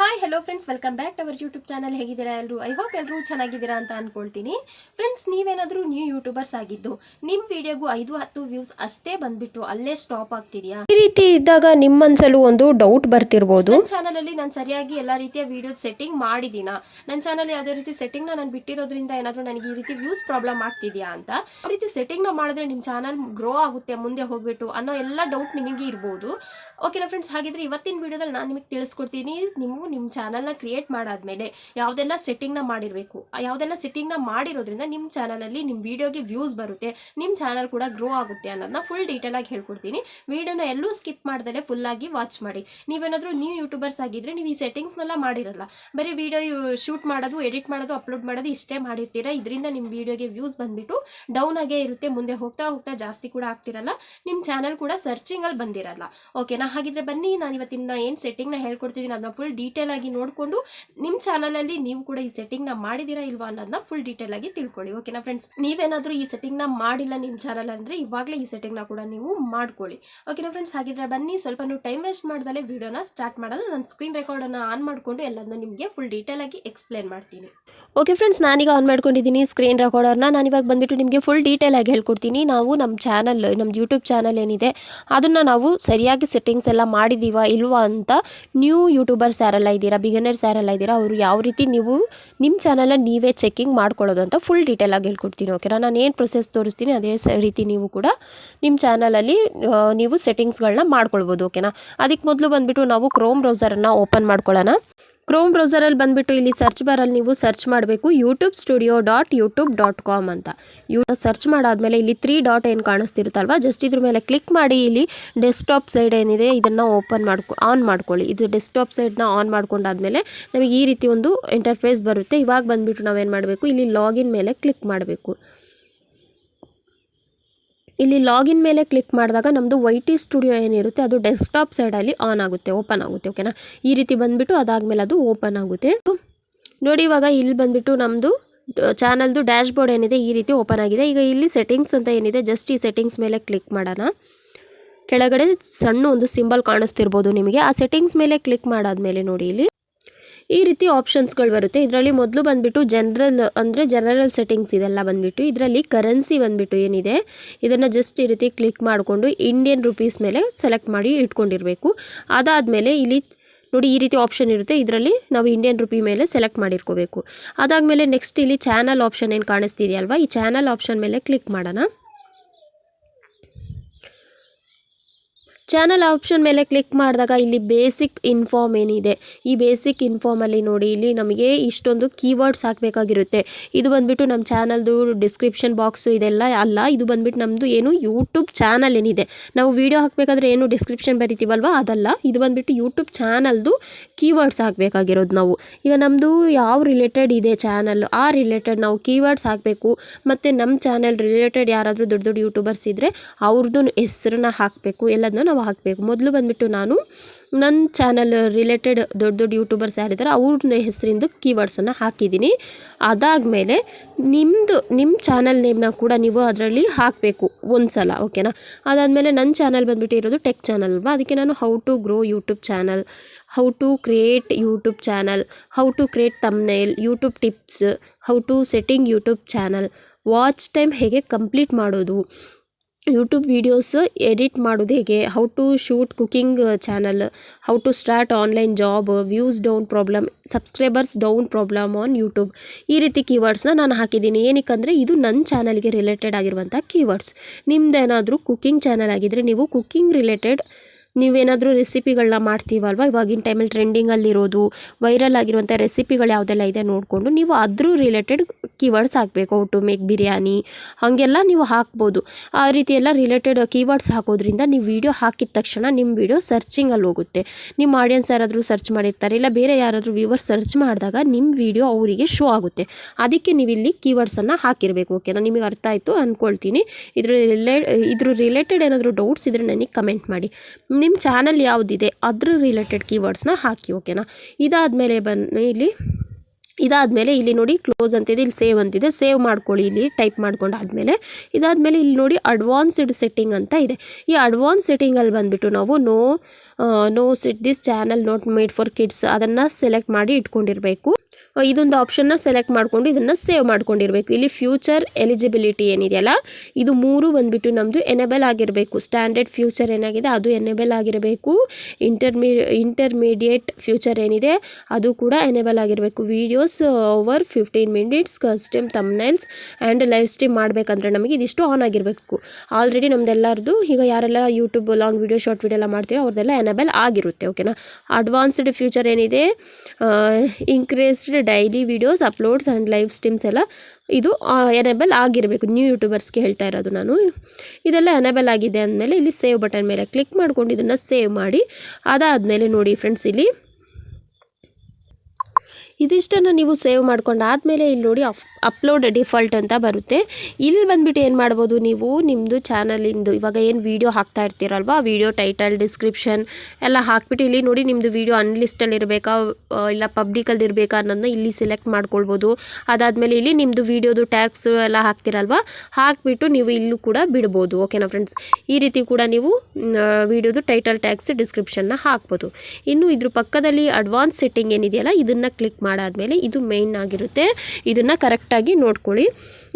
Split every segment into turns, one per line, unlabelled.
Hi, hi hello friends welcome back to our YouTube channel ಹೇಗಿದ್ದೀರಾ ಎಲ್ಲರೂ I hope ಎಲ್ಲರೂ ಚೆನ್ನಾಗಿದ್ದೀರಾ ಅಂತ ಅನ್ಕೊಳ್ತೀನಿ. ಫ್ರೆಂಡ್ಸ್ ನೀವೇನಾದರೂ ನ್ಯೂ ಯೂಟ್ಯೂಬರ್ಸ್ ಆಗಿದ್ದು ನಿಮ್ಮ ವಿಡಿಯೋಗೂ ಐದು, ಹತ್ತು ವ್ಯೂಸ್ ಅಷ್ಟೇ ಬಂದ್ಬಿಟ್ಟು ಅಲ್ಲೇ ಸ್ಟಾಪ್ ಆಗ್ತಿದೆಯಾ?
ಈ ರೀತಿ ಇದ್ದಾಗ ನಿಮ್ಮ ಮನಸ್ಸಲ್ಲೂ ಒಂದು ಡೌಟ್ ಬರ್ತಿರ್ಬೋದು.
ನನ್ನ ಚಾನಲಲ್ಲಿ ನಾನು ಸರಿಯಾಗಿ ಎಲ್ಲ ರೀತಿಯ ವಿಡಿಯೋ ಸೆಟ್ಟಿಂಗ್ ಮಾಡಿದ್ದೀನ ನನ್ನ ಚಾನಲ್ ಯಾವುದೇ ರೀತಿ ಸೆಟ್ಟಿಂಗ್ನ ನಾನು ಬಿಟ್ಟಿರೋದ್ರಿಂದ ಏನಾದರೂ ನನಗೆ ಈ ರೀತಿ ವ್ಯೂಸ್ ಪ್ರಾಬ್ಲಮ್ ಆಗ್ತಿದೆಯಾ ಅಂತ? ಆ ರೀತಿ ಸೆಟ್ಟಿಂಗ್ನ ಮಾಡಿದ್ರೆ ನಿಮ್ಮ ಚಾನಲ್ ಗ್ರೋ ಆಗುತ್ತೆ, ಮುಂದೆ ಹೋಗ್ಬಿಟ್ಟು ಅನ್ನೋ ಎಲ್ಲ ಡೌಟ್ ನಿಮಗೆ ಇರ್ಬೋದು. ಓಕೆನಾ ಫ್ರೆಂಡ್ಸ್ ಹಾಗಿದ್ರೆ ಇವತ್ತಿನ ವಿಡಿಯೋದಲ್ಲಿ ನಾನು ನಿಮಗೆ ತಿಳಿಸ್ಕೊಡ್ತೀನಿ. ನೀವು ನಿಮ್ಮ ಚಾನಲ್ನ ಕ್ರಿಯೇಟ್ ಮಾಡಾದ್ಮೇಲೆ ಯಾವುದೆಲ್ಲ ಸೆಟ್ಟಿಂಗ್ನ ಮಾಡಿರಬೇಕು ಯಾವುದೆಲ್ಲ ಸೆಟ್ಟಿಂಗ್ನ ಮಾಡಿರೋದ್ರಿಂದ ನಿಮ್ಮ ಚಾನಲಲ್ಲಿ ನಿಮ್ಮ ವಿಡಿಯೋಗೆ ವ್ಯೂಸ್ ಬರುತ್ತೆ ನಿಮ್ಮ ಚಾನಲ್ ಕೂಡ ಗ್ರೋ ಆಗುತ್ತೆ ಅನ್ನೋದನ್ನ ಫುಲ್ ಡೀಟೇಲಾಗಿ ಹೇಳ್ಕೊಡ್ತೀನಿ. ವೀಡಿಯೋನ ಎಲ್ಲೂ ಸ್ಕಿಪ್ ಮಾಡ್ದಲೇ ಫುಲ್ಲಾಗಿ ವಾಚ್ ಮಾಡಿ. ನೀವೇನಾದರೂ ನ್ಯೂ ಯೂಟ್ಯೂಬರ್ಸ್ ಆಗಿದ್ರೆ ನೀವು ಈ ಸೆಟ್ಟಿಂಗ್ಸ್ನೆಲ್ಲ ಮಾಡಿರಲ್ಲ, ಬರೀ ವಿಡಿಯೋ ಶೂಟ್ ಮಾಡೋದು ಎಡಿಟ್ ಮಾಡೋದು ಅಪ್ಲೋಡ್ ಮಾಡೋದು ಇಷ್ಟೇ ಮಾಡಿರ್ತೀರಾ? ಇದರಿಂದ ನಿಮ್ಮ ವೀಡಿಯೋಗೆ ವ್ಯೂಸ್ ಬಂದ್ಬಿಟ್ಟು ಡೌನ್ ಆಗೇ ಇರುತ್ತೆ, ಮುಂದೆ ಹೋಗ್ತಾ ಹೋಗ್ತಾ ಜಾಸ್ತಿ ಕೂಡ ಆಗ್ತಿರಲ್ಲ ನಿಮ್ಮ ಚಾನಲ್ ಕೂಡ ಸರ್ಚಿಂಗಲ್ಲಿ ಬಂದಿರಲ್ಲ. ಓಕೆನಾ ಹಾಗಿದ್ರೆ ಬನ್ನಿ ನಾನು ಇವತ್ತಿನ ಏನು ಸೆಟ್ಟಿಂಗ್ನ ಹೇಳ್ಕೊಡ್ತಿದ್ದೀನಿ ಅದನ್ನ ಫುಲ್ ಡೀಟೇಲ್ ಆಗಿ ನೋಡಿಕೊಂಡು ನಿಮ್ಮ ಚಾನಲಲ್ಲಿ ನೀವು ಕೂಡ ಈ ಸೆಟ್ಟಿಂಗ್ನ ಮಾಡಿದ್ದೀರಾ ಇಲ್ವಾ ಅನ್ನೋದನ್ನ ಫುಲ್ ಡೀಟೇಲ್ ಆಗಿ ತಿಳ್ಕೊಳ್ಳಿ ಓಕೆನಾ ಫ್ರೆಂಡ್ಸ್ ನೀವೇನಾದರೂ ಈ ಸೆಟ್ಟಿಂಗ್ನ ಮಾಡಿಲ್ಲ ನಿಮ್ಮ ಚಾನಲ್ ಅಂದರೆ ಇವಾಗಲೇ ಈ ಸೆಟ್ಟಿಂಗ್ನ ಕೂಡ ನೀವು ಮಾಡ್ಕೊಳ್ಳಿ ಓಕೆನಾ ಫ್ರೆಂಡ್ಸ್ ಹಾಗಿದ್ರೆ ಬನ್ನಿ ಸ್ವಲ್ಪ ನೀವು ಟೈಮ್ ವೇಸ್ಟ್ ಮಾಡ್ದಲೇ ವಿಡಿಯೋನ ಸ್ಟಾರ್ಟ್ ಮಾಡೋದು ನಾನು ಸ್ಕ್ರೀನ್ ರೆಕಾರ್ಡನ್ನು ಆನ್ ಮಾಡಿಕೊಂಡು ಎಲ್ಲದನ್ನ ನಿಮಗೆ ಫುಲ್ ಡೀಟೇಲ್ ಆಗಿ ಎಕ್ಸ್ಪ್ಲೇನ್ ಮಾಡ್ತೀನಿ.
ಓಕೆ ಫ್ರೆಂಡ್ಸ್ ನಾನೀಗ ಆನ್ ಮಾಡ್ಕೊಂಡಿದ್ದೀನಿ ಸ್ಕ್ರೀನ್ ರೆಕಾರ್ಡರ್ನ ನಾನು ಇವಾಗ ಬಂದುಬಿಟ್ಟು ನಿಮಗೆ ಫುಲ್ ಡೀಟೇಲ್ ಆಗಿ ಹೇಳ್ಕೊಡ್ತೀನಿ. ನಾವು ನಮ್ಮ ಚಾನಲ್ ನಮ್ಮ ಯೂಟ್ಯೂಬ್ ಚಾನಲ್ ಏನಿದೆ, ಅದನ್ನು ನಾವು ಸರಿಯಾಗಿ ಸೆಟ್ಟಿಂಗ್ಸ್ ಎಲ್ಲ ಮಾಡಿದ್ದೀವಾ ಇಲ್ವಾ ಅಂತ ನ್ಯೂ ಯೂಟ್ಯೂಬರ್ಸ್ ಯಾರೆಲ್ಲ ಇದ್ದೀರಾ ಬಿಗಿನರ್ಸ್ ಯಾರೆಲ್ಲ ಇದ್ದೀರಾ, ಅವರು ಯಾವ ರೀತಿ ನೀವು ನಿಮ್ಮ ಚಾನಲ್ನ ನೀವೇ ಚೆಕಿಂಗ್ ಮಾಡ್ಕೊಳ್ಳೋದು ಅಂತ ಫುಲ್ ಡೀಟೇಲ್ ಆಗಿ ಹೇಳ್ಕೊಡ್ತೀನಿ ಓಕೆನಾ ನಾನು ಏನು ಪ್ರೊಸೆಸ್ ತೋರಿಸ್ತೀನಿ, ಅದೇ ರೀತಿ ನೀವು ಕೂಡ ನಿಮ್ಮ ಚಾನಲಲ್ಲಿ ನೀವು ಸೆಟ್ಟಿಂಗ್ಸ್ಗಳನ್ನ ಮಾಡ್ಕೊಳ್ಬೋದು ಓಕೆನಾ ಅದಕ್ಕೆ ಮೊದಲು ಬಂದುಬಿಟ್ಟು ನಾವು ಕ್ರೋಮ್ ಬ್ರೌಸರನ್ನು ಓಪನ್ ಮಾಡ್ಕೊಳ್ಳೋಣ. ಕ್ರೋಮ್ ಬ್ರೌಸರಲ್ಲಿ ಬಂದುಬಿಟ್ಟು ಇಲ್ಲಿ ಸರ್ಚ್ ಬಾರಲ್ಲಿ ನೀವು ಸರ್ಚ್ ಮಾಡಬೇಕು. YouTube studio dot YouTube dot com ಅಂತ. ಯೂ ಸರ್ಚ್ ಮಾಡಾದಮೇಲೆ ಇಲ್ಲಿ ತ್ರೀ ಡಾಟ್ ಏನು ಕಾಣಿಸ್ತಿರುತ್ತಲ್ವ? ಜಸ್ಟ್ ಇದ್ರ ಮೇಲೆ ಕ್ಲಿಕ್ ಮಾಡಿ ಇಲ್ಲಿ ಡೆಸ್ಕ್ಟಾಪ್ ಸೈಡ್ ಏನಿದೆ, ಇದನ್ನು ಓಪನ್ ಮಾಡ್ಕೊ ಆನ್ ಮಾಡ್ಕೊಳ್ಳಿ. ಇದು ಡೆಸ್ಕ್ಟಾಪ್ ಸೈಡ್ನ ಆನ್ ಮಾಡ್ಕೊಂಡಾದ್ಮೇಲೆ ನಮಗೆ ಈ ರೀತಿ ಒಂದು ಇಂಟರ್ಫೇಸ್ ಬರುತ್ತೆ. ಇವಾಗ ಬಂದುಬಿಟ್ಟು ನಾವೇನು ಮಾಡಬೇಕು? ಇಲ್ಲಿ ಲಾಗಿನ್ ಮೇಲೆ ಕ್ಲಿಕ್ ಮಾಡಬೇಕು. ಇಲ್ಲಿ ಲಾಗಿನ್ ಮೇಲೆ ಕ್ಲಿಕ್ ಮಾಡಿದಾಗ ನಮ್ಮದು ವೈ ಟಿ ಸ್ಟುಡಿಯೋ ಏನಿರುತ್ತೆ, ಅದು ಡೆಸ್ಕ್ಟಾಪ್ ಸೈಡಲ್ಲಿ ಆನ್ ಆಗುತ್ತೆ, ಓಪನ್ ಆಗುತ್ತೆ, ಓಕೆನಾ? ಈ ರೀತಿ ಬಂದುಬಿಟ್ಟು ಅದಾದಮೇಲೆ ಅದು ಓಪನ್ ಆಗುತ್ತೆ. ನೋಡಿ, ಇವಾಗ ಇಲ್ಲಿ ಬಂದುಬಿಟ್ಟು ನಮ್ಮದು ಚಾನಲ್ದು ಡ್ಯಾಶ್ ಬೋರ್ಡ್ ಏನಿದೆ, ಈ ರೀತಿ ಓಪನ್ ಆಗಿದೆ. ಈಗ ಇಲ್ಲಿ ಸೆಟ್ಟಿಂಗ್ಸ್ ಅಂತ ಏನಿದೆ, ಜಸ್ಟ್ ಈ ಸೆಟ್ಟಿಂಗ್ಸ್ ಮೇಲೆ ಕ್ಲಿಕ್ ಮಾಡೋಣ. ಕೆಳಗಡೆ ಸಣ್ಣ ಒಂದು ಸಿಂಬಲ್ ಕಾಣಿಸ್ತಿರ್ಬೋದು ನಿಮಗೆ. ಆ ಸೆಟ್ಟಿಂಗ್ಸ್ ಮೇಲೆ ಕ್ಲಿಕ್ ಮಾಡಾದ್ಮೇಲೆ ನೋಡಿ ಇಲ್ಲಿ. ಈ ರೀತಿ ಆಪ್ಷನ್ಸ್ಗಳು ಬರುತ್ತೆ. ಇದರಲ್ಲಿ ಮೊದಲು ಬಂದುಬಿಟ್ಟು ಜನರಲ್ ಅಂದರೆ ಜನರಲ್ ಸೆಟ್ಟಿಂಗ್ಸ್ ಇದೆಲ್ಲ ಬಂದುಬಿಟ್ಟು, ಇದರಲ್ಲಿ ಕರೆನ್ಸಿ ಬಂದುಬಿಟ್ಟು ಏನಿದೆ, ಇದನ್ನು ಜಸ್ಟ್ ಈ ರೀತಿ ಕ್ಲಿಕ್ ಮಾಡಿಕೊಂಡು ಇಂಡಿಯನ್ ರುಪೀಸ್ ಮೇಲೆ ಸೆಲೆಕ್ಟ್ ಮಾಡಿ ಇಟ್ಕೊಂಡಿರಬೇಕು. ಅದಾದಮೇಲೆ ಇಲ್ಲಿ ನೋಡಿ ಈ ರೀತಿ ಆಪ್ಷನ್ ಇರುತ್ತೆ. ಇದರಲ್ಲಿ ನಾವು ಇಂಡಿಯನ್ ರುಪಿ ಮೇಲೆ ಸೆಲೆಕ್ಟ್ ಮಾಡಿರ್ಕೋಬೇಕು. ಅದಾದಮೇಲೆ ನೆಕ್ಸ್ಟ್ ಇಲ್ಲಿ ಚಾನಲ್ ಆಪ್ಷನ್ ಏನು ಕಾಣಿಸ್ತಿದೆಯಲ್ವ? ಈ ಚಾನಲ್ ಆಪ್ಷನ್ ಮೇಲೆ ಕ್ಲಿಕ್ ಮಾಡೋಣ. ಚಾನಲ್ ಆಪ್ಷನ್ ಮೇಲೆ ಕ್ಲಿಕ್ ಮಾಡಿದಾಗ ಇಲ್ಲಿ ಬೇಸಿಕ್ ಇನ್ಫಾರ್ಮ್ ಏನಿದೆ. ಈ ಬೇಸಿಕ್ ಇನ್ಫಾರ್ಮಲ್ಲಿ ನೋಡಿ, ಇಲ್ಲಿ ನಮಗೆ ಇಷ್ಟೊಂದು ಕೀವರ್ಡ್ಸ್ ಹಾಕಬೇಕಾಗಿರುತ್ತೆ. ಇದು ಬಂದುಬಿಟ್ಟು ನಮ್ಮ ಚಾನಲ್ದು ಡಿಸ್ಕ್ರಿಪ್ಷನ್ ಬಾಕ್ಸು ಇದೆಲ್ಲ ಅಲ್ಲ, ಇದು ಬಂದುಬಿಟ್ಟು ನಮ್ಮದು ಏನು ಯೂಟ್ಯೂಬ್ ಚಾನಲ್ ಏನಿದೆ. ನಾವು ವೀಡಿಯೋ ಹಾಕಬೇಕಾದ್ರೆ ಏನು ಡಿಸ್ಕ್ರಿಪ್ಷನ್ ಬರಿತೀವಲ್ವ? ಅದಲ್ಲ, ಇದು ಬಂದುಬಿಟ್ಟು ಯೂಟ್ಯೂಬ್ ಚಾನಲ್ದು ಕೀವರ್ಡ್ಸ್ ಹಾಕಬೇಕಾಗಿರೋದು ನಾವು. ಈಗ ನಮ್ಮದು ಯಾವ ರಿಲೇಟೆಡ್ ಇದೆ ಚಾನಲ್ ಆ ರಿಲೇಟೆಡ್ ನಾವು ಕೀವರ್ಡ್ಸ್ ಹಾಕಬೇಕು. ಮತ್ತು ನಮ್ಮ ಚಾನಲ್ ರಿಲೇಟೆಡ್ ಯಾರಾದರೂ ದೊಡ್ಡ ದೊಡ್ಡ ಯೂಟ್ಯೂಬರ್ಸ್ ಇದ್ದರೆ ಅವ್ರದ್ದು ಹೆಸರನ್ನ ಹಾಕಬೇಕು. ಎಲ್ಲದನ್ನ ನಾವು ಹಾಕಬೇಕು. ಮೊದಲು ಬಂದುಬಿಟ್ಟು ನಾನು ನನ್ನ ಚಾನಲ್ ರಿಲೇಟೆಡ್ ದೊಡ್ಡ ದೊಡ್ಡ ಯೂಟ್ಯೂಬರ್ಸ್ ಯಾರಿದ್ದಾರೆ ಅವ್ರನ್ನ ಹೆಸರಿಂದ ಕೀವರ್ಡ್ಸನ್ನು ಹಾಕಿದ್ದೀನಿ ಅದಾದಮೇಲೆ ನಿಮ್ಮದು ನಿಮ್ಮ ಚಾನಲ್ ನೇಮ್ನ ಕೂಡ ನೀವು ಅದರಲ್ಲಿ ಹಾಕಬೇಕು ಒಂದು ಸಲ ಓಕೆನಾ ಅದಾದಮೇಲೆ ನನ್ನ ಚಾನಲ್ ಬಂದುಬಿಟ್ಟು ಇರೋದು ಟೆಕ್ ಚಾನಲ್ ಅಲ್ವಾ? ಅದಕ್ಕೆ ನಾನು how to grow YouTube channel how to create YouTube channel how to create thumbnail YouTube tips how to setting YouTube channel watch time ಹೇಗೆ ಕಂಪ್ಲೀಟ್ ಮಾಡೋದು ಯೂಟ್ಯೂಬ್ ವೀಡಿಯೋಸ್ ಎಡಿಟ್ ಮಾಡೋದು ಹೇಗೆ? How to shoot cooking channel how to start online job views down problem subscribers down problem on YouTube ಈ ರೀತಿ ಕೀವರ್ಡ್ಸ್ನ ನಾನು ಹಾಕಿದ್ದೀನಿ. ಏನಕ್ಕಂದರೆ ಇದು ನನ್ನ ಚಾನಲ್ಗೆ ರಿಲೇಟೆಡ್ ಆಗಿರುವಂಥ ಕೀವರ್ಡ್ಸ್ ನಿಮ್ದೇನಾದರೂ ಕುಕಿಂಗ್ ಚಾನಲ್ ಆಗಿದ್ದರೆ ನೀವು ಕುಕಿಂಗ್ ರಿಲೇಟೆಡ್ ನೀವೇನಾದರೂ ರೆಸಿಪಿಗಳನ್ನ ಮಾಡ್ತೀವಲ್ವ? ಇವಾಗಿನ ಟೈಮಲ್ಲಿ ಟ್ರೆಂಡಿಂಗಲ್ಲಿರೋದು ವೈರಲ್ ಆಗಿರುವಂಥ ರೆಸಿಪಿಗಳು ಯಾವುದೆಲ್ಲ ಇದೆ ನೋಡಿಕೊಂಡು ನೀವು ಅದ್ರ ರಿಲೇಟೆಡ್ ಕೀವರ್ಡ್ಸ್ ಹಾಕಬೇಕು. ಔ ಟು ಮೇಕ್ ಬಿರಿಯಾನಿ ಹಾಗೆಲ್ಲ ನೀವು ಹಾಕ್ಬೋದು. ಆ ರೀತಿ ಎಲ್ಲ ರಿಲೇಟೆಡ್ ಕೀವರ್ಡ್ಸ್ ಹಾಕೋದ್ರಿಂದ ನೀವು ವೀಡಿಯೋ ಹಾಕಿದ ತಕ್ಷಣ ನಿಮ್ಮ ವೀಡಿಯೋ ಸರ್ಚಿಂಗಲ್ಲಿ ಹೋಗುತ್ತೆ. ನಿಮ್ಮ ಆಡಿಯನ್ಸ್ ಯಾರಾದರೂ ಸರ್ಚ್ ಮಾಡಿರ್ತಾರೆ, ಇಲ್ಲ ಬೇರೆ ಯಾರಾದರೂ ವ್ಯೂವರ್ ಸರ್ಚ್ ಮಾಡಿದಾಗ ನಿಮ್ಮ ವೀಡಿಯೋ ಅವರಿಗೆ ಶೋ ಆಗುತ್ತೆ. ಅದಕ್ಕೆ ನೀವು ಇಲ್ಲಿ ಕೀವರ್ಡ್ಸನ್ನು ಹಾಕಿರಬೇಕು ಓಕೆನಾ ನಿಮಗೆ ಅರ್ಥ ಆಯಿತು ಅಂದ್ಕೊಳ್ತೀನಿ ಇದ್ರ ರಿಲೇ ಇದ್ರ ರಿಲೇಟೆಡ್ ಏನಾದರೂ ಡೌಟ್ಸ್ ಇದ್ದರೆ ನನಗೆ ಕಮೆಂಟ್ ಮಾಡಿ. ನಿಮ್ಮ ಚಾನಲ್ ಯಾವುದಿದೆ, ಅದ್ರ ರಿಲೇಟೆಡ್ ಕೀವರ್ಡ್ಸ್ನ ಹಾಕಿ ಓಕೆನಾ ಇದಾದಮೇಲೆ ಬನ್ನಿ ಇಲ್ಲಿ. ಇದಾದಮೇಲೆ ಇಲ್ಲಿ ನೋಡಿ ಕ್ಲೋಸ್ ಅಂತಿದೆ, ಇಲ್ಲಿ ಸೇವ್ ಅಂತಿದೆ. ಸೇವ್ ಮಾಡ್ಕೊಳ್ಳಿ ಇಲ್ಲಿ ಟೈಪ್ ಮಾಡ್ಕೊಂಡಾದ್ಮೇಲೆ. ಇದಾದಮೇಲೆ ಇಲ್ಲಿ ನೋಡಿ ಅಡ್ವಾನ್ಸ್ಡ್ ಸೆಟ್ಟಿಂಗ್ ಅಂತ ಇದೆ. ಈ ಅಡ್ವಾನ್ಸ್ ಸೆಟ್ಟಿಂಗಲ್ಲಿ ಬಂದುಬಿಟ್ಟು ನಾವು no no set this channel not made for kids ಅದನ್ನು ಸೆಲೆಕ್ಟ್ ಮಾಡಿ ಇಟ್ಕೊಂಡಿರಬೇಕು. ಇದೊಂದು ಆಪ್ಷನ್ನ ಸೆಲೆಕ್ಟ್ ಮಾಡಿಕೊಂಡು ಇದನ್ನು ಸೇವ್ ಮಾಡ್ಕೊಂಡಿರಬೇಕು. ಇಲ್ಲಿ ಫ್ಯೂಚರ್ ಎಲಿಜಿಬಿಲಿಟಿ ಏನಿದೆಯಲ್ಲ, ಇದು ಮೂರು ಬಂದುಬಿಟ್ಟು ನಮ್ಮದು ಎನೇಬಲ್ ಆಗಿರಬೇಕು. ಸ್ಟ್ಯಾಂಡರ್ಡ್ ಫ್ಯೂಚರ್ ಏನಾಗಿದೆ, ಅದು ಎನೇಬಲ್ ಆಗಿರಬೇಕು. ಇಂಟರ್ಮಿ ಇಂಟರ್ಮೀಡಿಯೇಟ್ ಫ್ಯೂಚರ್ ಏನಿದೆ, ಅದು ಕೂಡ ಎನೇಬಲ್ ಆಗಿರಬೇಕು. Videos over fifteen minutes custom thumbnails and live stream ಮಾಡಬೇಕಂದ್ರೆ ನಮಗೆ ಇದಿಷ್ಟು ಆನ್ ಆಗಿರಬೇಕು. ಆಲ್ರೆಡಿ ನಮ್ದೆಲ್ಲರದು, ಈಗ ಯಾರೆಲ್ಲ YouTube long video short video ಎಲ್ಲ ಮಾಡ್ತೀವಿ ಅವ್ರದ್ದೆಲ್ಲ ಎನೇಬಲ್ ಆಗಿರುತ್ತೆ ಓಕೆನಾ ಅಡ್ವಾನ್ಸ್ಡ್ ಫ್ಯೂಚರ್ ಏನಿದೆ increased daily videos uploads and live streams ಎಲ್ಲ ಇದು ಎನೇಬಲ್ ಆಗಿರಬೇಕು. ನ್ಯೂ ಯೂಟ್ಯೂಬರ್ಸ್ಗೆ ಹೇಳ್ತಾ ಇರೋದು ನಾನು. ಇದೆಲ್ಲ ಎನೇಬಲ್ ಆಗಿದೆ ಅಂದಮೇಲೆ ಇಲ್ಲಿ ಸೇವ್ ಬಟನ್ ಮೇಲೆ ಕ್ಲಿಕ್ ಮಾಡ್ಕೊಂಡು ಇದನ್ನು ಸೇವ್ ಮಾಡಿ. ಅದಾದಮೇಲೆ ನೋಡಿ ಫ್ರೆಂಡ್ಸ್ ಇಲ್ಲಿ ಇದಿಷ್ಟನ್ನು ನೀವು ಸೇವ್ ಮಾಡ್ಕೊಂಡು ಆದಮೇಲೆ ಇಲ್ಲಿ ನೋಡಿ ಅಪ್, ಅಪ್ಲೋಡ್ ಡಿಫಾಲ್ಟ್ ಅಂತ ಬರುತ್ತೆ. ಇಲ್ಲಿ ಬಂದುಬಿಟ್ಟು ಏನು ಮಾಡ್ಬೋದು ನೀವು ನಿಮ್ಮದು ಚಾನಲಿಂದು ಇವಾಗ ಏನು ವೀಡಿಯೋ ಹಾಕ್ತಾ ಇರ್ತೀರಲ್ವ ವೀಡಿಯೋ ಟೈಟಲ್, ಡಿಸ್ಕ್ರಿಪ್ಷನ್ ಎಲ್ಲ ಹಾಕ್ಬಿಟ್ಟು ಇಲ್ಲಿ ನೋಡಿ ನಿಮ್ಮದು ವೀಡಿಯೋ ಅನ್ಲಿಸ್ಟಲ್ಲಿ ಇರಬೇಕಾ ಇಲ್ಲ ಪಬ್ಲಿಕಲ್ಲಿ ಇರಬೇಕಾ ಅನ್ನೋದನ್ನ ಇಲ್ಲಿ ಸೆಲೆಕ್ಟ್ ಮಾಡ್ಕೊಳ್ಬೋದು. ಅದಾದಮೇಲೆ ಇಲ್ಲಿ ನಿಮ್ಮದು ವೀಡಿಯೋದು ಟ್ಯಾಕ್ಸ್ ಎಲ್ಲ ಹಾಕ್ತಿರಲ್ವ, ಹಾಕ್ಬಿಟ್ಟು ನೀವು ಇಲ್ಲೂ ಕೂಡ ಬಿಡ್ಬೋದು. ಓಕೆನಾ ಫ್ರೆಂಡ್ಸ್? ಈ ರೀತಿ ಕೂಡ ನೀವು ವೀಡಿಯೋದು ಟೈಟಲ್ ಟ್ಯಾಕ್ಸ್ ಡಿಸ್ಕ್ರಿಪ್ಷನ್ನ ಹಾಕ್ಬೋದು. ಇನ್ನು ಇದ್ರ ಪಕ್ಕದಲ್ಲಿ ಅಡ್ವಾನ್ಸ್ ಸೆಟ್ಟಿಂಗ್ ಏನಿದೆಯಲ್ಲ, ಇದನ್ನು ಕ್ಲಿಕ್ ಮಾಡಾದಮೇಲೆ ಇದು ಮೇಯ್ನ್ ಆಗಿರುತ್ತೆ. ಇದನ್ನು ಕರೆಕ್ಟಾಗಿ ನೋಡ್ಕೊಳ್ಳಿ.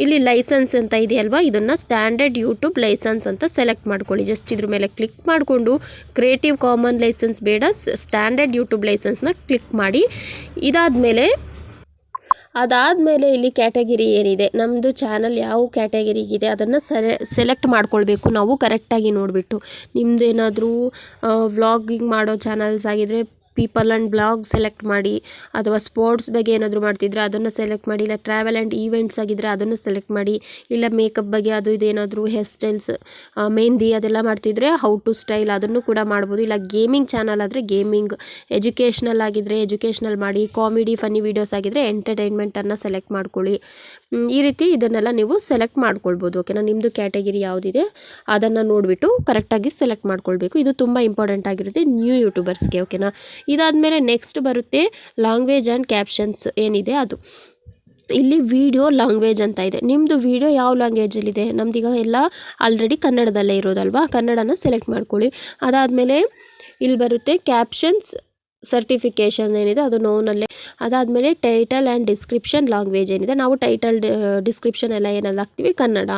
ಇಲ್ಲಿ ಲೈಸೆನ್ಸ್ ಅಂತ ಇದೆಯಲ್ವಾ? ಇದನ್ನು ಸ್ಟ್ಯಾಂಡರ್ಡ್ ಯೂಟ್ಯೂಬ್ ಲೈಸೆನ್ಸ್ ಅಂತ ಸೆಲೆಕ್ಟ್ ಮಾಡ್ಕೊಳ್ಳಿ. ಜಸ್ಟ್ ಇದ್ರ ಮೇಲೆ ಕ್ಲಿಕ್ ಮಾಡಿಕೊಂಡು ಕ್ರಿಯೇಟಿವ್ ಕಾಮನ್ ಲೈಸೆನ್ಸ್ ಬೇಡ ಸ್ಟ್ಯಾಂಡರ್ಡ್ ಯೂಟ್ಯೂಬ್ ಲೈಸೆನ್ಸ್ನ ಕ್ಲಿಕ್ ಮಾಡಿ. ಇದಾದಮೇಲೆ, ಅದಾದಮೇಲೆ ಇಲ್ಲಿ ಕ್ಯಾಟಗಿರಿ ಏನಿದೆ? ನಮ್ಮದು ಚಾನಲ್ ಯಾವ ಕ್ಯಾಟಗಿರಿಗಿದೆ ಅದನ್ನು ಸೆಲೆ ಸೆಲೆಕ್ಟ್ ಮಾಡ್ಕೊಳ್ಬೇಕು. ನಾವು ಕರೆಕ್ಟಾಗಿ ನೋಡಿಬಿಟ್ಟು. ನಿಮ್ಮದೇನಾದರೂ ವ್ಲಾಗಿಂಗ್ ಮಾಡೋ ಚಾನಲ್ಸ್ ಆಗಿದ್ದರೆ ಪೀಪಲ್ ಆ್ಯಂಡ್ ಬ್ಲಾಗ್ ಸೆಲೆಕ್ಟ್ ಮಾಡಿ, ಅಥವಾ ಸ್ಪೋರ್ಟ್ಸ್ ಬಗ್ಗೆ ಏನಾದರೂ ಮಾಡ್ತಿದ್ರೆ ಅದನ್ನು ಸೆಲೆಕ್ಟ್ ಮಾಡಿ, ಇಲ್ಲ ಟ್ರಾವೆಲ್ ಆ್ಯಂಡ್ ಈವೆಂಟ್ಸ್ ಆಗಿದ್ದರೆ ಅದನ್ನು ಸೆಲೆಕ್ಟ್ ಮಾಡಿ, ಇಲ್ಲ ಮೇಕಪ್ ಬಗ್ಗೆ ಅದು ಇದು ಏನಾದರೂ ಹೇರ್ ಸ್ಟೈಲ್ಸ್ ಮೆಹಂದಿ ಅದೆಲ್ಲ ಮಾಡ್ತಿದ್ರೆ ಹೌ ಟು ಸ್ಟೈಲ್ ಅದನ್ನು ಕೂಡ ಮಾಡ್ಬೋದು. ಇಲ್ಲ ಗೇಮಿಂಗ್ ಚಾನಲ್ ಆದರೆ ಗೇಮಿಂಗ್ ಎಜುಕೇಷ್ನಲ್ ಆಗಿದ್ದರೆ ಎಜುಕೇಷ್ನಲ್ ಮಾಡಿ ಕಾಮಿಡಿ ಫನ್ನಿ ವೀಡಿಯೋಸ್ ಆಗಿದ್ದರೆ ಎಂಟರ್ಟೈನ್ಮೆಂಟನ್ನು ಸೆಲೆಕ್ಟ್ ಮಾಡ್ಕೊಳ್ಳಿ. ಈ ರೀತಿ ಇದನ್ನೆಲ್ಲ ನೀವು ಸೆಲೆಕ್ಟ್ ಮಾಡ್ಕೊಳ್ಬೋದು ಓಕೆನಾ ನಿಮ್ಮದು ಕ್ಯಾಟಗಿರಿ ಯಾವುದಿದೆ ಅದನ್ನು ನೋಡಿಬಿಟ್ಟು ಕರೆಕ್ಟಾಗಿ ಸೆಲೆಕ್ಟ್ ಮಾಡ್ಕೊಳ್ಬೇಕು. ಇದು ತುಂಬ ಇಂಪಾರ್ಟೆಂಟ್ ಆಗಿರುತ್ತೆ ನ್ಯೂ ಯೂಟ್ಯೂಬರ್ಸ್ಗೆ ಓಕೆನಾ ಇದಾದಮೇಲೆ ನೆಕ್ಸ್ಟ್ ಬರುತ್ತೆ ಲ್ಯಾಂಗ್ವೇಜ್ ಆ್ಯಂಡ್ ಕ್ಯಾಪ್ಷನ್ಸ್. ಏನಿದೆ ಅದು. ಇಲ್ಲಿ ವಿಡಿಯೋ ಲ್ಯಾಂಗ್ವೇಜ್ ಅಂತ ಇದೆ. ನಿಮ್ಮದು ವಿಡಿಯೋ ಯಾವ ಲ್ಯಾಂಗ್ವೇಜಲ್ಲಿದೆ ನಮ್ದೀಗ ಎಲ್ಲ ಆಲ್ರೆಡಿ ಕನ್ನಡದಲ್ಲೇ ಇರೋದಲ್ವಾ? ಕನ್ನಡನ ಸೆಲೆಕ್ಟ್ ಮಾಡ್ಕೊಳ್ಳಿ. ಅದಾದಮೇಲೆ ಇಲ್ಲಿ ಬರುತ್ತೆ ಕ್ಯಾಪ್ಷನ್ಸ್ ಸರ್ಟಿಫಿಕೇಷನ್ ಏನಿದೆ ಅದು ನೋನಲ್ಲೇ ಅದಾದಮೇಲೆ ಟೈಟಲ್ ಆ್ಯಂಡ್ ಡಿಸ್ಕ್ರಿಪ್ಷನ್ ಲ್ಯಾಂಗ್ವೇಜ್ ಏನಿದೆ. ನಾವು ಟೈಟಲ್ ಡಿಸ್ಕ್ರಿಪ್ಷನ್ ಎಲ್ಲ ಏನೆಲ್ಲ ಹಾಕ್ತೀವಿ? ಕನ್ನಡ.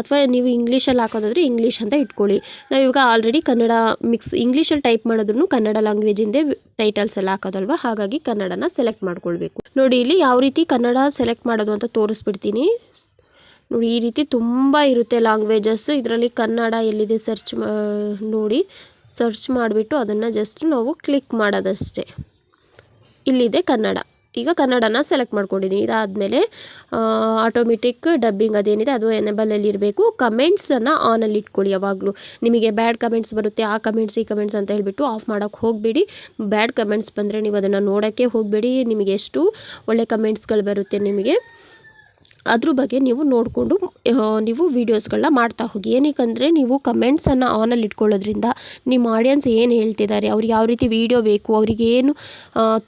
ಅಥವಾ ನೀವು ಇಂಗ್ಲೀಷಲ್ಲಿ ಹಾಕೋದಾದ್ರೆ ಇಂಗ್ಲೀಷ್ ಅಂತ ಇಟ್ಕೊಳ್ಳಿ. ನಾವು ಇವಾಗ ಆಲ್ರೆಡಿ ಕನ್ನಡ ಮಿಕ್ಸ್ ಇಂಗ್ಲೀಷಲ್ಲಿ ಟೈಪ್ ಮಾಡಿದ್ರು ಕನ್ನಡ ಲ್ಯಾಂಗ್ವೇಜಿಂದೇ ಟೈಟಲ್ಸ್ ಎಲ್ಲ ಹಾಕೋದಲ್ವ? ಹಾಗಾಗಿ ಕನ್ನಡನ ಸೆಲೆಕ್ಟ್ ಮಾಡ್ಕೊಳ್ಬೇಕು. ನೋಡಿ, ಇಲ್ಲಿ ಯಾವ ರೀತಿ ಕನ್ನಡ ಸೆಲೆಕ್ಟ್ ಮಾಡೋದು ಅಂತ ತೋರಿಸ್ಬಿಡ್ತೀನಿ. ನೋಡಿ, ಈ ರೀತಿ ತುಂಬ ಇರುತ್ತೆ ಲ್ಯಾಂಗ್ವೇಜಸ್ಸು ಇದರಲ್ಲಿ ಕನ್ನಡ ಎಲ್ಲಿದೆ ಸರ್ಚ್ ನೋಡಿ. ಸರ್ಚ್ ಮಾಡಿಬಿಟ್ಟು ಅದನ್ನು ಜಸ್ಟ್ ನಾವು ಕ್ಲಿಕ್ ಮಾಡೋದಷ್ಟೇ. ಇಲ್ಲಿದೆ ಕನ್ನಡ. ಈಗ ಕನ್ನಡನ ಸೆಲೆಕ್ಟ್ ಮಾಡ್ಕೊಂಡಿದ್ದೀನಿ ಇದಾದಮೇಲೆ ಆಟೋಮೆಟಿಕ್ ಡಬ್ಬಿಂಗ್ ಅದೇನಿದೆ ಅದು ಎನೇಬಲಲ್ಲಿ ಇರಬೇಕು. ಕಮೆಂಟ್ಸನ್ನು ಆನಲ್ಲಿ ಇಟ್ಕೊಳ್ಳಿ ಯಾವಾಗಲೂ. ನಿಮಗೆ ಬ್ಯಾಡ್ ಕಮೆಂಟ್ಸ್ ಬರುತ್ತೆ, ಆ ಕಮೆಂಟ್ಸ್ ಈ ಕಮೆಂಟ್ಸ್ ಅಂತ ಹೇಳಿಬಿಟ್ಟು ಆಫ್ ಮಾಡೋಕ್ಕೆ ಹೋಗಬೇಡಿ. ಬ್ಯಾಡ್ ಕಮೆಂಟ್ಸ್ ಬಂದರೆ ನೀವು ಅದನ್ನು ನೋಡೋಕ್ಕೆ ಹೋಗಬೇಡಿ. ನಿಮಗೆ ಎಷ್ಟು ಒಳ್ಳೆ ಕಮೆಂಟ್ಸ್ಗಳು ಬರುತ್ತೆ ನಿಮಗೆ. ಅದ್ರ ಬಗ್ಗೆ ನೀವು ನೋಡಿಕೊಂಡು ನೀವು ವೀಡಿಯೋಸ್ಗಳನ್ನ ಮಾಡ್ತಾ ಹೋಗಿ. ಏನಕ್ಕಂದರೆ, ನೀವು ಕಮೆಂಟ್ಸನ್ನು ಆನಲ್ಲಿ ಇಟ್ಕೊಳ್ಳೋದ್ರಿಂದ ನಿಮ್ಮ ಆಡಿಯನ್ಸ್ ಏನು ಹೇಳ್ತಿದ್ದಾರೆ ಅವ್ರಿಗೆ ಯಾವ ರೀತಿ ವೀಡಿಯೋ ಬೇಕು, ಅವ್ರಿಗೆ ಏನು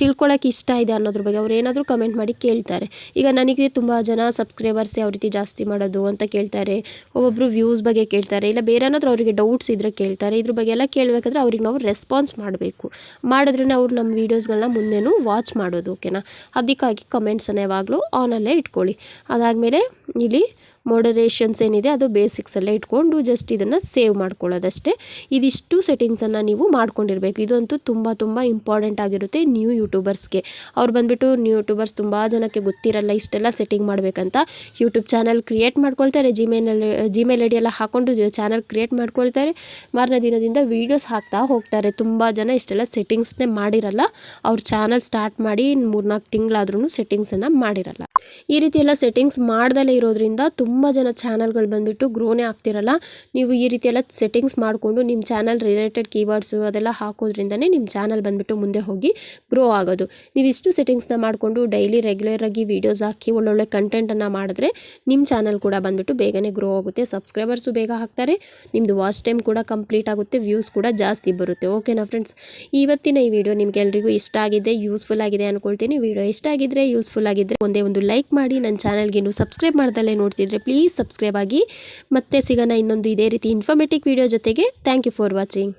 ತಿಳ್ಕೊಳ್ಳೋಕೆ ಇಷ್ಟ ಇದೆ ಅನ್ನೋದ್ರ ಬಗ್ಗೆ ಅವ್ರು ಏನಾದರೂ ಕಮೆಂಟ್ ಮಾಡಿ ಕೇಳ್ತಾರೆ. ಈಗ ನನಗೆ ತುಂಬ ಜನ ಸಬ್ಸ್ಕ್ರೈಬರ್ಸ್ ಯಾವ ರೀತಿ ಜಾಸ್ತಿ ಮಾಡೋದು ಅಂತ ಕೇಳ್ತಾರೆ ಒಬ್ಬೊಬ್ಬರು ವ್ಯೂಸ್ ಬಗ್ಗೆ ಕೇಳ್ತಾರೆ, ಇಲ್ಲ ಬೇರೆ ಏನಾದರೂ ಅವರಿಗೆ ಡೌಟ್ಸ್ ಇದ್ದರೆ ಕೇಳ್ತಾರೆ, ಇದ್ರ ಬಗ್ಗೆ ಎಲ್ಲ ಕೇಳಬೇಕಾದ್ರೆ ಅವ್ರಿಗೆ ನಾವು ರೆಸ್ಪಾನ್ಸ್ ಮಾಡಬೇಕು. ಮಾಡಿದ್ರೆ ಅವ್ರು ನಮ್ಮ ವೀಡಿಯೋಸ್ಗಳನ್ನ ಮುಂದೆನೂ ವಾಚ್ ಮಾಡೋದು ಓಕೆನಾ ಅದಕ್ಕಾಗಿ ಕಮೆಂಟ್ಸನ್ನು ಯಾವಾಗಲೂ ಆನಲ್ಲೇ ಇಟ್ಕೊಳ್ಳಿ. ಅದಾದಮೇಲೆ ಇಲ್ಲಿ ಮಾಡರೇಷನ್ಸ್ ಏನಿದೆ ಅದು ಬೇಸಿಕ್ಸಲ್ಲೇ ಇಟ್ಕೊಂಡು ಜಸ್ಟ್ ಇದನ್ನು ಸೇವ್ ಮಾಡ್ಕೊಳ್ಳೋದಷ್ಟೇ. ಇದಿಷ್ಟು ಸೆಟ್ಟಿಂಗ್ಸನ್ನು ನೀವು ಮಾಡ್ಕೊಂಡಿರಬೇಕು. ಇದಂತೂ ತುಂಬ ತುಂಬ ಇಂಪಾರ್ಟೆಂಟ್ ಆಗಿರುತ್ತೆ ನ್ಯೂ ಯೂಟ್ಯೂಬರ್ಸ್ಗೆ ಅವ್ರು ಬಂದುಬಿಟ್ಟು ನ್ಯೂ ಯೂಟ್ಯೂಬರ್ಸ್ ತುಂಬ ಜನಕ್ಕೆ ಗೊತ್ತಿರಲ್ಲ ಇಷ್ಟೆಲ್ಲ ಸೆಟ್ಟಿಂಗ್ ಮಾಡಬೇಕಂತ. ಯೂಟ್ಯೂಬ್ ಚಾನಲ್ ಕ್ರಿಯೇಟ್ ಮಾಡ್ಕೊಳ್ತಾರೆ. ಜಿಮೇಲಲ್ಲಿ ಜಿಮೇಲ್ ಐ ಡಿ ಎಲ್ಲ ಹಾಕ್ಕೊಂಡು ಚಾನಲ್ ಕ್ರಿಯೇಟ್ ಮಾಡ್ಕೊಳ್ತಾರೆ. ಮಾರನೇ ದಿನದಿಂದ ವೀಡಿಯೋಸ್ ಹಾಕ್ತಾ ಹೋಗ್ತಾರೆ. ತುಂಬ ಜನ ಇಷ್ಟೆಲ್ಲ ಸೆಟ್ಟಿಂಗ್ಸ್ನೇ ಮಾಡಿರಲ್ಲ. ಅವ್ರ ಚಾನಲ್ ಸ್ಟಾರ್ಟ್ ಮಾಡಿ ಮೂರ್ನಾಲ್ಕು ತಿಂಗಳಾದ್ರೂ ಸೆಟ್ಟಿಂಗ್ಸನ್ನು ಮಾಡಿರಲ್ಲ. ಈ ರೀತಿ ಎಲ್ಲ ಸೆಟ್ಟಿಂಗ್ಸ್ ಮಾಡ್ದಲೇ ಇರೋದ್ರಿಂದ ತುಂಬ ತುಂಬ ಜನ ಚಾನಲ್ಗಳು ಬಂದುಬಿಟ್ಟು ಗ್ರೋನೇ ಆಗ್ತಿರಲ್ಲ. ನೀವು ಈ ರೀತಿ ಎಲ್ಲ ಸೆಟ್ಟಿಂಗ್ಸ್ ಮಾಡಿಕೊಂಡು ನಿಮ್ಮ ಚಾನಲ್ ರಿಲೇಟೆಡ್ ಕೀವರ್ಡ್ಸು ಅದೆಲ್ಲ ಹಾಕೋದ್ರಿಂದನೇ ನಿಮ್ಮ ಚಾನಲ್ ಬಂದುಬಿಟ್ಟು ಮುಂದೆ ಹೋಗಿ ಗ್ರೋ ಆಗೋದು. ನೀವು ಇಷ್ಟು ಸೆಟ್ಟಿಂಗ್ಸ್ನ ಮಾಡಿಕೊಂಡು ಡೈಲಿ ರೆಗ್ಯುಲರಾಗಿ ವೀಡಿಯೋಸ್ ಹಾಕಿ ಒಳ್ಳೊಳ್ಳೆ ಕಂಟೆಂಟನ್ನು ಮಾಡಿದ್ರೆ ನಿಮ್ಮ ಚಾನಲ್ ಕೂಡ ಬಂದುಬಿಟ್ಟು ಬೇಗನೆ ಗ್ರೋ ಆಗುತ್ತೆ. ಸಬ್ಸ್ಕ್ರೈಬರ್ಸು ಬೇಗ ಹಾಕ್ತಾರೆ. ನಿಮ್ಮದು ವಾಚ್ ಟೈಮ್ ಕೂಡ ಕಂಪ್ಲೀಟ್ ಆಗುತ್ತೆ. ವ್ಯೂಸ್ ಕೂಡ ಜಾಸ್ತಿ ಬರುತ್ತೆ. ಓಕೆನಾ ಫ್ರೆಂಡ್ಸ್ ಇವತ್ತಿನ ಈ ವಿಡಿಯೋ ನಿಮ್ಗೆಲ್ರಿಗೂ ಇಷ್ಟ ಆಗಿದೆ ಯೂಸ್ಫುಲ್ ಆಗಿದೆ ಅಂದ್ಕೊಳ್ತೀನಿ ವಿಡಿಯೋ ಇಷ್ಟ ಆಗಿದ್ರೆ ಯೂಸ್ಫುಲ್ ಆಗಿದ್ರೆ ಒಂದೇ ಒಂದು ಲೈಕ್ ಮಾಡಿ. ನನ್ನ ಚಾನಲ್ಗೆ ಇನ್ನೂ ಸಬ್ಸ್ಕ್ರೈಬ್ ಮಾಡ್ದಲ್ಲೇ ನೋಡ್ತಿದ್ರೆ ಪ್ಲೀಸ್ ಸಬ್ಸ್ಕ್ರೈಬ್ ಆಗಿ ಮತ್ತೆ ಸಿಗೋಣ ಇನ್ನೊಂದು ಇದೇ ರೀತಿ ಇನ್ಫಾರ್ಮೇಟಿವ್ ವಿಡಿಯೋ ಜೊತೆಗೆ. Thank you for watching